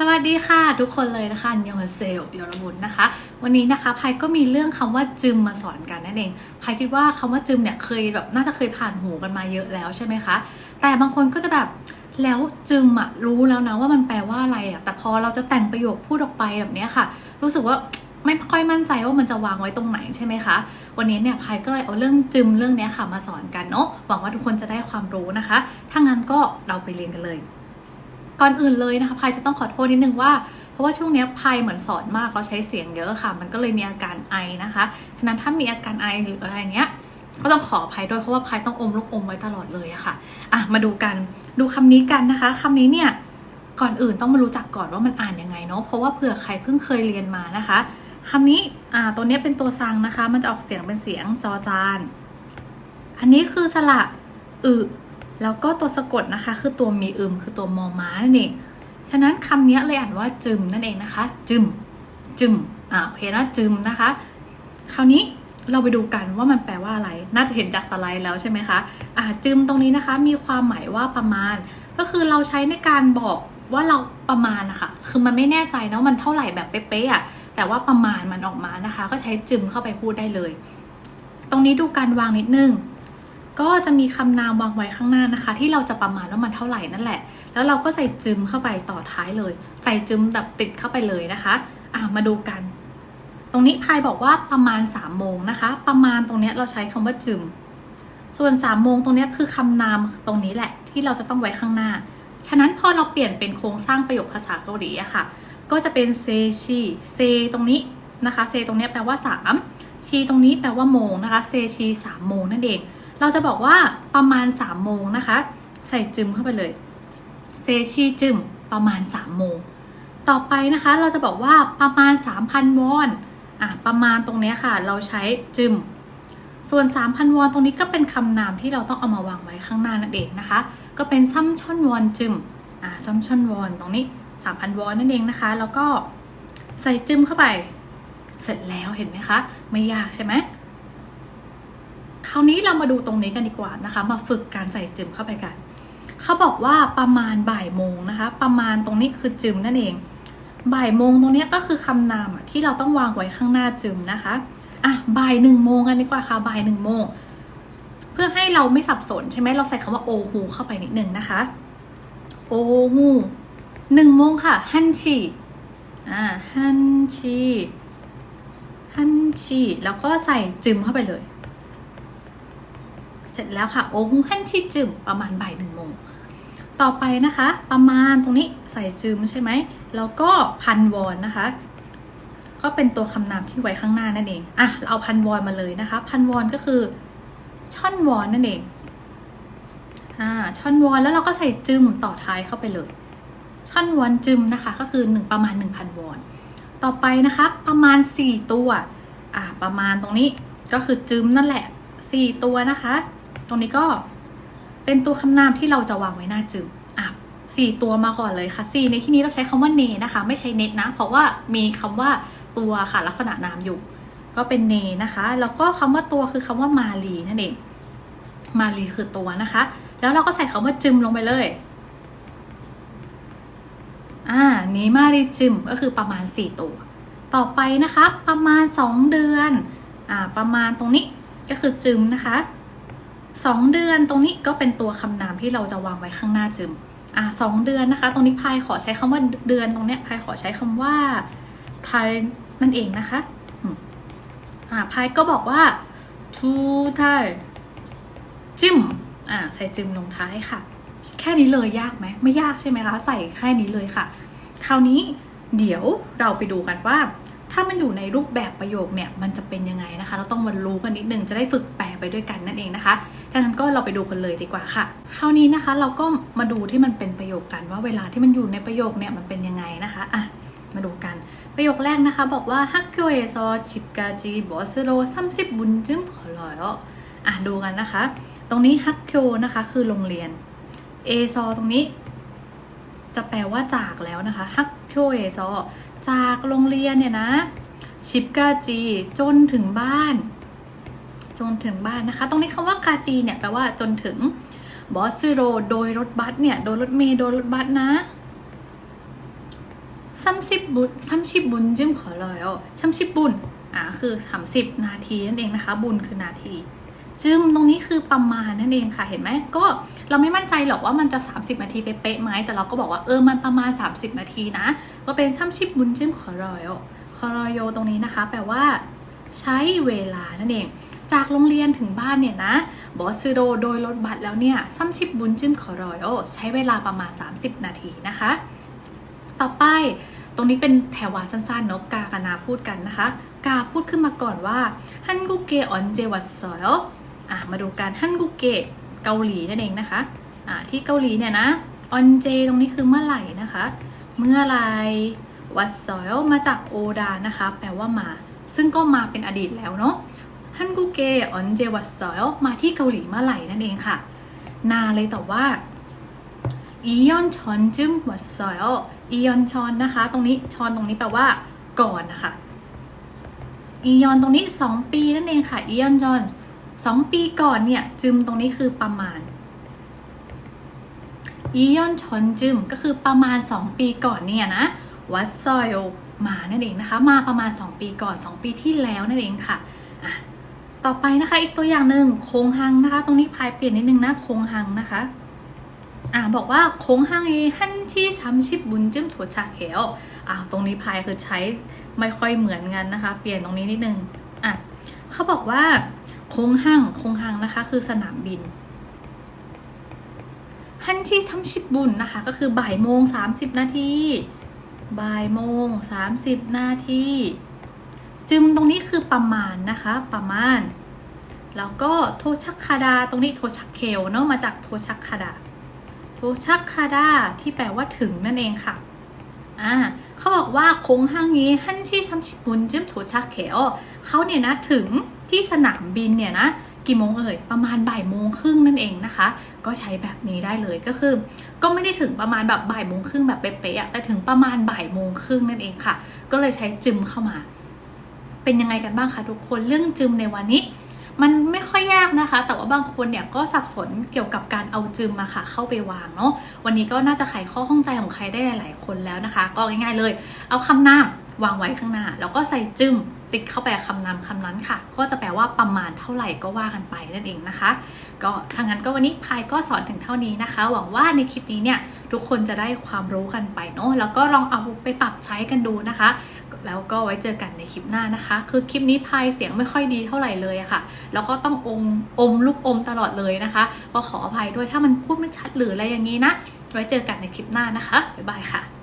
สวัสดีค่ะทุกคนเลยนะคะยองเซลยอรบุญนะคะ วันนี้นะคะพายก็มีเรื่องคำว่าจึมมาสอนกันนั่นเองพายคิดว่าคำว่าจึมเนี่ยเคยแบบน่าจะเคยผ่านหูกันมาเยอะแล้วใช่ไหมคะ แต่บางคนก็จะแบบแล้วจึมอะรู้แล้วนะว่ามันแปลว่าอะไรอะแต่พอเราจะแต่งประโยคพูดออกไปแบบนี้ค่ะ รู้สึกว่าไม่ค่อยมั่นใจว่ามันจะวางไว้ตรงไหนใช่ไหมคะ วันนี้เนี่ยพายก็เลยเอาเรื่องจึมเรื่องนี้ค่ะมาสอนกันเนาะหวังว่าทุกคนจะได้ความรู้นะคะ ถ้างั้นก็เราไปเรียนกันเลย ก่อนอื่นเลยนะคะพายจะต้องขอโทษนิดนึงว่าเพราะว่าช่วงนี้พายเหมือนสอนมากเราใช้เสียงเยอะค่ะ มันก็เลยมีอาการไอนะคะฉะนั้นถ้ามีอาการไอหรืออะไรเงี้ย ก็ต้องขออภัยด้วยเพราะว่าพายต้องอมลูกอมไว้ตลอดเลยอะค่ะอะ มาดูกันดูคำนี้กันนะคะคำนี้เนี่ยก่อนอื่นต้องมารู้จักก่อนว่ามันอ่านยังไงเนาะเพราะว่าเผื่อใครเพิ่งเคยเรียนมานะคะคำนี้อ่าตัวนี้เป็นตัวซังนะคะ มันจะออกเสียงเป็นเสียงจอจาน อันนี้คือสระอึ แล้วก็ตัวสะกดนะคะ คือตัวมีอึมคือตัวมอม้านั่นเอง ฉะนั้นคำนี้เลยอ่านว่าจึมนั่นเองนะคะ จึม จึม อ่าเคนะจึมนะคะ คราวนี้เราไปดูกันว่ามันแปลว่าอะไร น่าจะเห็นจากสไลด์แล้วใช่ไหมคะ อ่าจึมตรงนี้นะคะ มีความหมายว่าประมาณ ก็คือเราใช้ในการบอกว่าเราประมาณนะคะคือมันไม่แน่ใจนะมันเท่าไหร่แบบเป๊ะๆอะ แต่ว่าประมาณมันออกมานะคะ ก็ใช้จึมเข้าไปพูดได้เลย ตรงนี้ดูการวางนิดนึง ก็จะมีคำนามวางไว้ข้างหน้านะคะ ที่เราจะประมาณว่ามันเท่าไหร่นั่นแหละ แล้วเราก็ใส่จึมเข้าไปต่อท้ายเลย ใส่จึมแบบติดเข้าไปเลยนะคะอะมาดูกัน ตรงนี้พายบอกว่าประมาณ3ามโมงนะคะ ประมาณตรงนี้เราใช้คำว่าจึม ส่วน3ามโมงตรงนี้คือคำนามตรงนี้แหละ ที่เราจะต้องไว้ข้างหน้าฉะนั้นพอเราเปลี่ยนเป็นโครงสร้างประโยคภาษาเกาหลีอะค่ะ ก็จะเป็นเซชีเซตรงนี้นะคะ เซตรงนี้แปลว่า 3 ชีตรงนี้แปลว่าโมงนะคะ เซชีสามโมงนั่นเอง เราจะบอกว่าประมาณ3ามโมงนะคะ ใส่จึมเข้าไปเลยเซชีจึมประมาณ3ามโมงต่อไปนะคะเราจะบอกว่าประมาณ 3,000 วอนอะประมาณตรงเนี้ยค่ะ เราใช้จึม ส่วน 3,000 วอนตรงนี้ก็เป็นคำนามที่เราต้องเอามาวางไว้ข้างหน้านั่นเองนะคะ ก็เป็นซัมชอนวอนจึมอ่าซัมชอนวอนตรงนี้ 3,000 วอนนั่นเองนะคะ แล้วก็ใส่จึมเข้าไป เสร็จแล้วเห็นไหมคะ ไม่ยากใช่ไหมาวนี้เรามาดูตรงนี้กันดีกว่านะคะ มาฝึกการใส่จึมเข้าไปกัน เขาบอกว่าประมาณบ่ายโมงนะคะ ประมาณตรงนี้คือจึมนั่นเอง บ่ายโมงตรงนี้ก็คือคำนามที่เราต้องวางไว้ข้างหน้าจึมนะคะอะบ่ายหนึ่งโมงกันดีกว่าค่ะบ่ายหนึ่งโมงเพื่อให้เราไม่สับสนใช่ไหมเราใส่คำว่าโอฮูเข้าไปนิดนึงนะคะโอฮูหนึ่งโมงค่ะฮันชีอ่าฮันชีฮันชีแล้วก็ใส่จึมเข้าไปเลย สร็จแล้วค่ะโอฮูฮันชีจึมประมาณบ่ายหนึ่งโมงต่อไปนะคะ ประมาณตรงนี้ใส่จึมใช่ไหมแล้วก็พันวอนนะคะ ก็เป็นตัวคำนามที่ไว้ข้างหน้านั่นเองอะเราเอาพันวอนมาเลยนะคะ พันวอนก็คือช่อนวอนนั่นเองอ่าช่อนวอนแล้วเราก็ใส่จึมต่อท้ายเข้าไปเลย ช่อนวอนจึมนะคะ ก็คือหนึ่งประมาณ 1,000วอนต่อไปนะคะ ประมาณ 4 ตัวอ่าประมาณตรงนี้ก็คือจึมนั่นแหละ 4 ตัวนะคะ ตรงนี้ก็เป็นตัวคำนามที่เราจะวางไว้หน้าจึมอะสี่ตัวมาก่อนเลยค่ะสี่ในที่นี้เราใช้คำว่าเนนะคะ ไม่ใช่เน็ตนะ เพราะว่ามีคำว่าตัวค่ะลักษณะนามอยู่ ก็เป็นเนนะคะ แล้วก็คำว่าตัวคือคำว่ามาลีนั่นเอง มาลีคือตัวนะคะ แล้วเราก็ใส่คำว่าจึมลงไปเลยอ่านีมาลีจึมก็คือประมาณ 4 ตัว ต่อไปนะคะ ประมาณ 2 เดือน อ่า ประมาณตรงนี้ก็คือจึมนะคะ 2 เดือนตรงนี้ก็เป็นตัวคำนามที่เราจะวางไว้ข้างหน้าจึมอ่าสองเดือนนะคะ ตรงนี้พายขอใช้คำว่าเดือนตรงเนี้ยพายขอใช้คำว่าไทยนั่นเองนะคะอ่าพายก็บอกว่าทูไทยจิมอ่าใส่จิมลงท้ายค่ะ แค่นี้เลยยากไหมไม่ยากใช่ไหมคะ ใส่แค่นี้เลยค่ะ คราวนี้เดี๋ยวเราไปดูกันว่า ถ้ามันอยู่ในรูปแบบประโยคเนี่ยมันจะเป็นยังไงนะคะ เราต้องมารู้กันนิดนึงจะได้ฝึกแปลไปด้วยกันนั่นเองนะคะดังนั้นก็เราไปดูกันเลยดีกว่าค่ะ คราวนี้นะคะเราก็มาดูที่มันเป็นประโยคกันว่าเวลาที่มันอยู่ในประโยคเนี่ยมันเป็นยังไงนะคะอะมาดูกันประโยคแรกนะคะบอกว่าฮักเกเอซอจิบกาจีบอสโลซัมซิบบุนจึมขอลอยอะดูกันนะคะ ตรงนี้ฮักเกนะคะคือโรงเรียนเอซอตรงนี้ จะแปลว่าจากแล้วนะคะฮักเกเอซอ จากโรงเรียนเนี่ยนะชิปกาจีจนถึงบ้าน จนถึงบ้านนะคะ ตรงนี้คำว่ากาจีเนี่ยแปลว่าจนถึงบอสซิโรโดยรถบัสเนี่ยโดยรถเมย์โดยรถบัสนะสามสิบบุญสามสิบบุญจิ้มขอเลยอะสามสิบบุญอ่าคือสามสิบนาทีนั่นเองนะคะ บุญคือนาที จึมตรงนี้คือประมาณนั่นเองค่ะเห็นไหมก็เราไม่มั่นใจหรอกว่ามันจะ 30 นาทีเป๊ะๆไหมแต่เราก็บอกว่าเออมันประมาณ 30 นาทีนะ ก็เป็นทำชิบบุญจึมขอรอยขอรอยตรงนี้นะคะ แปลว่า ใช้เวลานั่นเอง จากโรงเรียนถึงบ้านเนี่ยนะบอสซูโดโดยรถบัสแล้วเนี่ยซัมชิบบุญจึมขอรอยโอใช้เวลาประมาณ 30 นาทีนะคะ ต่อไปตรงนี้เป็นแถววาสั้นๆเนอะกากนาพูดกันนะคะ กาพูดขึ้นมาก่อนว่าฮันกุเกออนเจวัสซอย อะมาดูกันฮันกุเกะเกาหลีนั่นเองนะคะอะที่เกาหลีเนี่ยนะออนเจตรงนี้คือเมื่อไหร่นะคะ เมื่อไรวัสซอยมาจากโอดานะคะ แปลว่ามา ซึ่งก็มาเป็นอดีตแล้วเนาะฮันกุเกะออนเจวัสซอยมาที่เกาหลีเมื่อไหร่นั่นเองค่ะ นาเลยแตอบว่าอียอนชอนจึมวัดซอยอียอนชอนนะคะ ตรงนี้ชอนตรงนี้แปลว่า ก่อนนะคะอียอนตรงนี้ 2 ปีนั่นเองค่ะอียอนจอน 2 ปีก่อนเนี่ย จึมตรงนี้คือประมาณอียอนชนจึมก็คือประมาณ 2 ปีก่อนเนี่ยนะวัดซอยมานั่นเองนะคะ มาประมาณ 2 ปีก่อน 2 ปีที่แล้วนั่นเองค่ะอะ ต่อไปนะคะ อีกตัวอย่างหนึ่งโคงฮังนะคะ ตรงนี้พายเปลี่ยนนิดนึงนะโคงฮังนะคะอ่าบอกว่าโค้งห้างเอฮันที่สามสิบบุญจึมถั่วชาเขียวอ่าตรงนี้พายคือใช้ไม่ค่อยเหมือนกันนะคะ เปลี่ยนตรงนี้นิดนึงอะเขาบอกว่า ค้งห้างโค้งห้างนะคะ คือสนามบินฮันที่สามสิบบุญนะคะ ก็คือบ่ายโมงสามสิบนาทีบ่ายโมงสามสิบนาทีจึมตรงนี้คือประมาณนะคะ ประมาณ แล้วก็โทชักคาดา ตรงนี้โทชักเคลเนาะมาจากโทชักคาดา โทชักคาดาที่แปลว่าถึงนั่นเองค่ะอ่าเขาบอกว่าโค้งห้างนี้ฮันที่ซัมชิบุนจึมโทชักเขอเขาเนี่ยนะถึง ที่สนามบินเนี่ยนะกี่โมงเอ่ยประมาณบ่ายโมงครึ่งนั่นเองนะคะ ก็ใช้แบบนี้ได้เลยก็คือ ก็ไม่ได้ถึงประมาณแบบบ่ายโมงครึ่งแบบเป๊ะๆแต่ถึงประมาณบ่ายโมงครึ่งนั่นเองค่ะ ก็เลยใช้จึมเข้ามา เป็นยังไงกันบ้างคะทุกคนเรื่องจึมในวันนี้มันไม่ค่อยยากนะคะ แต่ว่าบางคนเนี่ยก็สับสนเกี่ยวกับการเอาจึมมาค่ะ เข้าไปวางเนาะ วันนี้ก็น่าจะไขข้อข้องใจของใครได้หลาย ๆ คนแล้วนะคะ ก็ง่ายๆเลย เอาคำนามวางไว้ข้างหน้า แล้วก็ใส่จึม ติดเข้าไปคำนามคำนั้นค่ะ ก็จะแปลว่าประมาณเท่าไหร่ก็ว่ากันไปนั่นเองนะคะ ก็ทางนั้นก็วันนี้พายก็สอนถึงเท่านี้นะคะ หวังว่าในคลิปนี้เนี่ยทุกคนจะได้ความรู้กันไปเนาะแล้วก็ลองเอาไปปรับใช้กันดูนะคะ แล้วก็ไว้เจอกันในคลิปหน้านะคะ คือคลิปนี้พายเสียงไม่ค่อยดีเท่าไหร่เลยอะค่ะ แล้วก็ต้องอมอมลูกอมตลอดเลยนะคะก็ขออภัยด้วยถ้ามันพูดไม่ชัดหรืออะไรอย่างนี้นะ ไว้เจอกันในคลิปหน้านะคะบ๊ายบายค่ะ